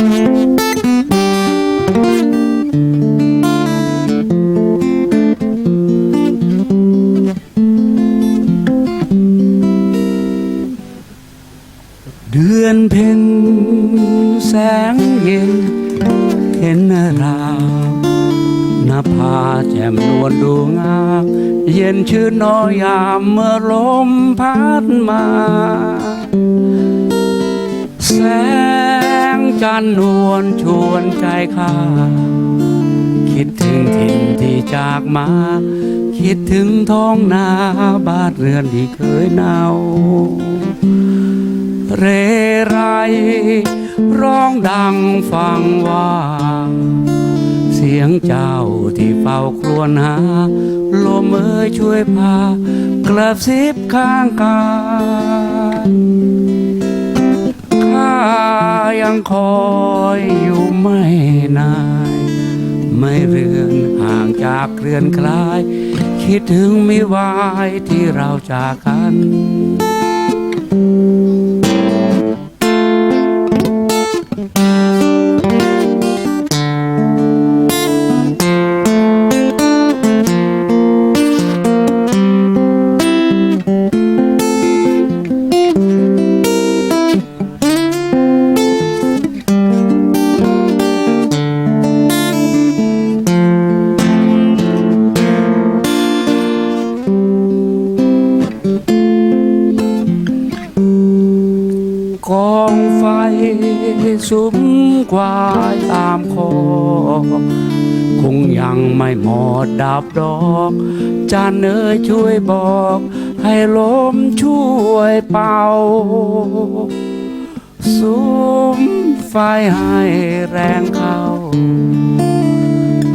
เดือนเพ็ญแสงเย็น เห็นนรามนภาแจ่มนวลดูงามเย็นชื่นน้อยยามเมื่อลมพัดมาแสง จันนวลชวนใจข้า คิดถึงถิ่นที่จากมา คิดถึงท้องนาบ้านเรือนที่เคยเนา เรไร ร้องดังฟังว่า เสียงเจ้าที่เฝ้าครวญหา ลมเอ้ยช่วยพากระซิบข้างกาย ยังคอยอยู่ไม่นาน ไม่เรือนห่างจากเรือนคลาย คิดถึงไม่วายที่เราจากกัน กองไฟสุมควายตามคอคงยังไม่หมดดับดอก จานเนยช่วยบอก ให้ลมช่วยเป่าสุมไฟให้แรงเข้า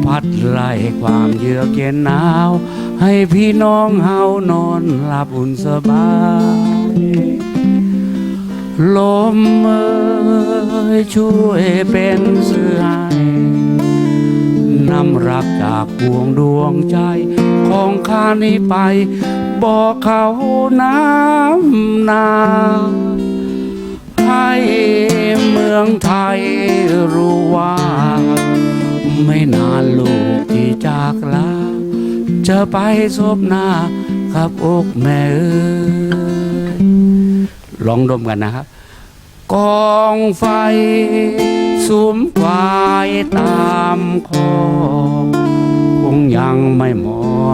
พัดไล่ความเยือกเย็นหนาว ให้พี่น้องเฮานอนหลับอุ่นสบาย ลมเอ่ยช่วยเป็นเสื้อให้นำรักจากดวงดวงใจของข้านี้ไป บอกเขาน้ำนาให้เมืองไทยรู้ว่า ไม่นานลูกที่จากลาจะไปซบหน้ากับอกแม่เอ้ย ลองดมกันนะครับ กองไฟสุมควายตามคอคงยังไม่หม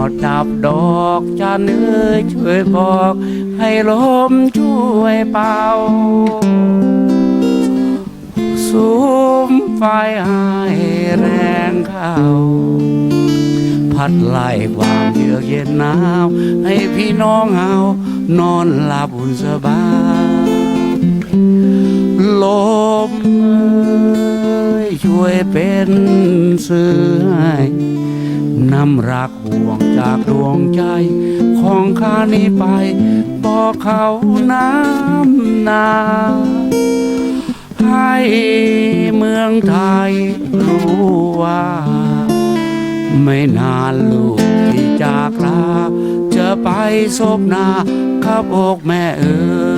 ดดับดอกจะเนื้อยช่วยบอก ให้ลมช่วยเป่าสุมไฟให้แรงเข้า พัดไล่ควา เยือกเย็นหนาว ให้พี่น้องเฮานอนหลับอุ่นสบายลมเอ่ยช่วยเป็นสื่อให้นำรักห่วงจากดวงใจ ของข้านี้ไป บอกเขาน้ำนาให้เมืองไทยรู้ว่า ไม่นานลูก จากลาจะไปซบหน้าขับอกแม่เอ๋ย